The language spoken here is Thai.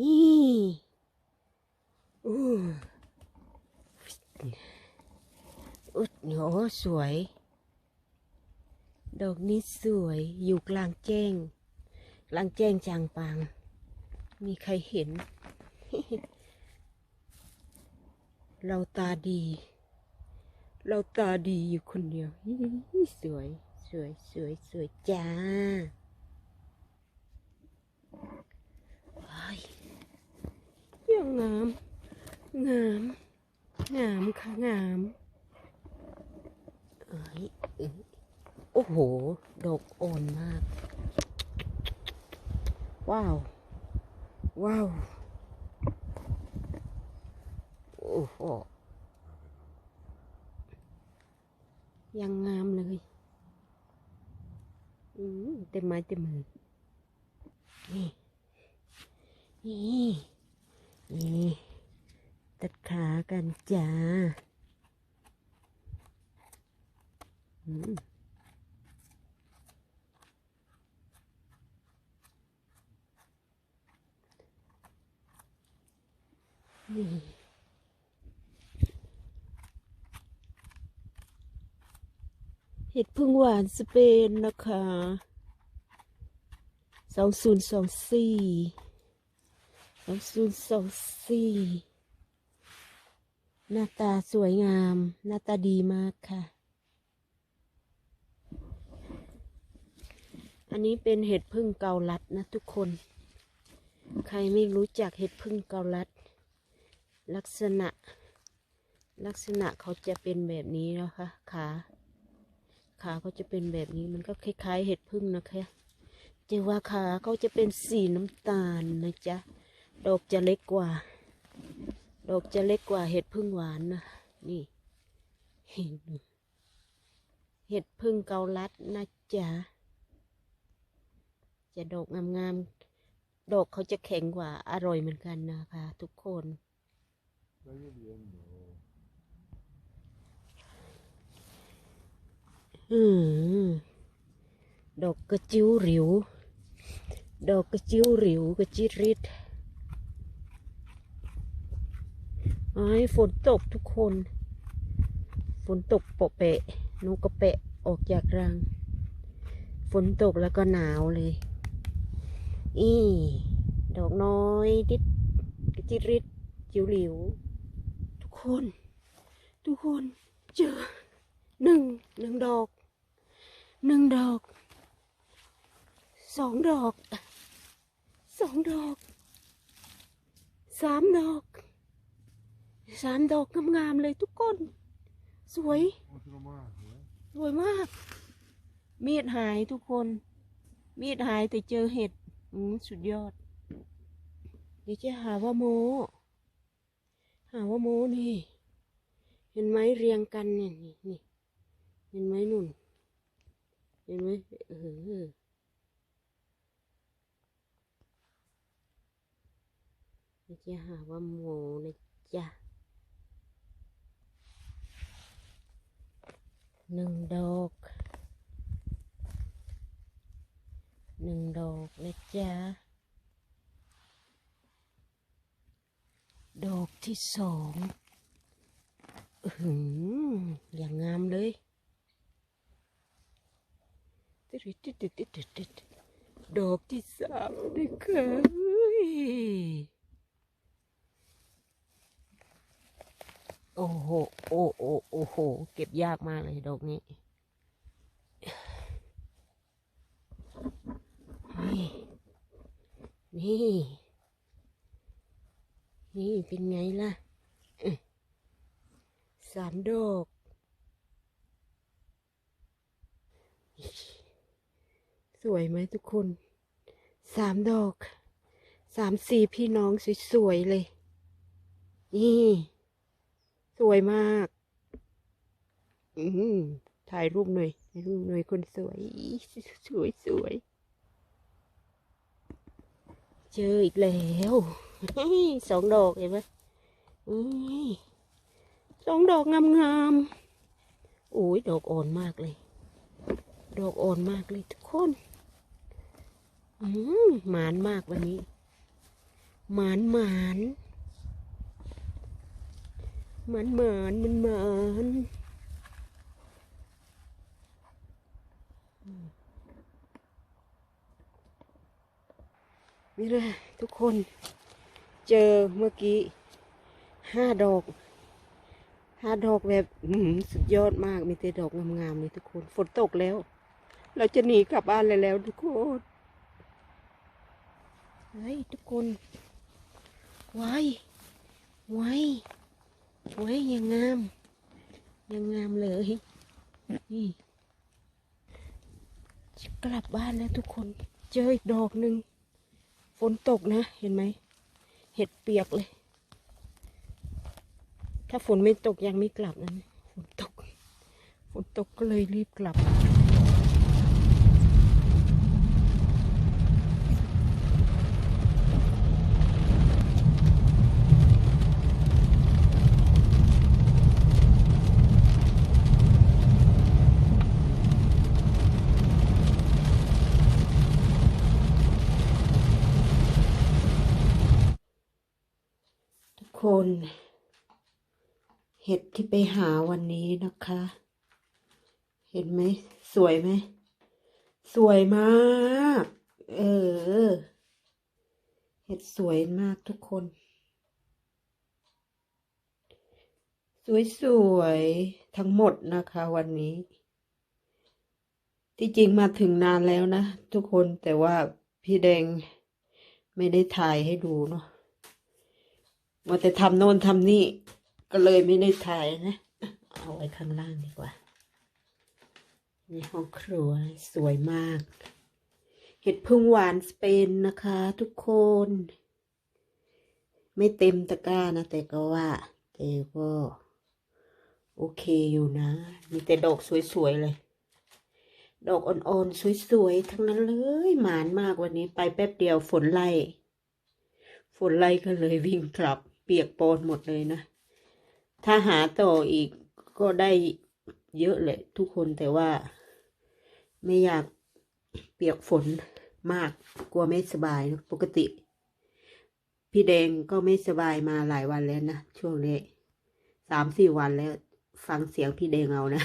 นี่อู้อุดโหสวย ดอกนี้สวยอยู่กลางแจ้ง กลางแจ้งจางปาง มีใครเห็น เราตาดี เราตาดีอยู่คนเดียว สวย สวย สวย สวยจ้าว้ายยั งามงามงามค่ะงามเอ้ยเอ้ยโอ้โหดอกอ่อนมาก ว้าว ว้าว โอ้โห ยังงามเลยอืมเต็มไม้เต็มมือ นี่ นี่ นี่ตัดขากันจ้านี่เห็ดพึ่งหวานสเปนนะคะสองศูนย์สองสี่ สองศูนย์สองสี่หน้าตาสวยงาม หน้าตาดีมากค่ะ อันนี้เป็นเห็ดพึ่งเกาลัดนะทุกคน ใครไม่รู้จักเห็ดพึ่งเกาลัด ลักษณะ ลักษณะเขาจะเป็นแบบนี้นะคะขาขาเขาจะเป็นแบบนี้มันก็คล้ายๆ เห็ดพึ่งนะคะแต่ว่าขาเขาจะเป็นสีน้ำตาลนะจ๊ะ ดอกจะเล็กกว่า ดอกจะเล็กกว่า เห็ดพึ่งหวานนะ นี่เห็นไหมเห็ดพึ่งเกาลัดนะจ๊ะ จะดอกงามๆ ดอกเขาจะแข็งกว่า อร่อยเหมือนกันนะคะ ทุกคนอืมดอกกระจิ้วหริว ดอกกระจิ้วหริวกระจิริด ไอ้ฝนตกทุกคน ฝนตกโปะเปะนกกระเปะออกจากรัง ฝนตกแล้วก็หนาวเลย อีดอกน้อยดิดกจิริดจิ๋วหลิว ทุกคน ทุกคนเจอหนึ่งหนึ่งดอกหนึ่งดอกสองดอกสองดอกสามดอก สามดอกงามๆเลยทุกคน สวย สวยมาก มีดหายทุกคน มีดหายแต่เจอเห็ดอืมสุดยอด เดี๋ยวจะหาว่าโมหาว่าโมนี่ เห็นไหมเรียงกันเนี่ยนี่นี่เห็นไหมนุ่น เห็นไหมเออเดี๋ยวจะหาว่าโมนะจ๊ะ หนึ่งดอกหนึ่งดอกนะจ๊ะ ดอกที่สองอื้อหืออย่างงามเลยดตึ๊ดตึ๊ดตึ๊ดตึ๊ดตึ๊ดดอกที่สามนะคะเฮ้ย โอ้โห โอ้โอ้โอ้โห เก็บยากมากเลยดอกนี้นี่ นี่เป็นไงล่ะ สามดอกสวยไหมทุกคน สามดอก สามสี่พี่น้องสวยๆเลย นี่ สวยมาก อืมถ่ายรูปหน่อยถ่ายรูปหน่อยคนสวย สวยสวย เจออีกแล้วสองดอกเห็นไหมสองดอกงามๆโอ้ยดอกอ่อนมากเลย ดอกอ่อนมากเลยทุกคนอืมหมานมากวันนี้ หมานหมาน เหมานเหมานมันหมานนี่แหละทุกคนเจอเมื่อกี้ห้าดอกห้าดอกแบบสุดยอดมากมีแต่ดอกงามๆเลยทุกคนฝนตกแล้ว เราจะหนีกลับบ้านเลยแล้วทุกคนเฮ้ยทุกคนไว้ไว้ ไว้ยยังงาม ยังงามเลย นี่จะกลับบ้านแล้วทุกคน เจออีกดอกหนึ่ง ฝนตกนะ เห็นไหม เห็ดเปียกเลย ถ้าฝนไม่ตกยังไม่กลับนะ ฝนตก ฝนตกก็เลยรีบกลับ ทุกคน เห็ดที่ไปหาวันนี้นะคะ เห็นไหม สวยไหม สวยมาก เออ เห็ดสวยมากทุกคน สวยๆทั้งหมดนะคะวันนี้ ที่จริงมาถึงนานแล้วนะ ทุกคนแต่ว่าพี่แดงไม่ได้ถ่ายให้ดูเนาะมาแต่ทำโน่นทำนี่ ก็เลยไม่ได้ถ่ายนะ เอาไว้ข้างล่างดีกว่า นี่ห้องครัวสวยมาก เห็ดพึ่งหวานสเปนนะคะทุกคน ไม่เต็มตะกร้านะ แต่ก็ว่า แต่ก็ โอเคอยู่นะ มีแต่ดอกสวยๆเลยดอกอ่อนๆ สวยๆ ทั้งนั้นเลย หมานมากวันนี้ไปแป๊บเดียวฝนไล่ ฝนไล่ก็เลยวิ่งกลับ เปียกปนหมดเลยนะ ถ้าหาต่ออีกก็ได้เยอะเลยทุกคนแต่ว่า ไม่อยากเปียกฝนมากกลัวไม่สบายปกติ พี่แดงก็ไม่สบายมาหลายวันแล้วนะ ช่วงนี้สามสี่วันแล้ว ฟังเสียงพี่แดงเอานะ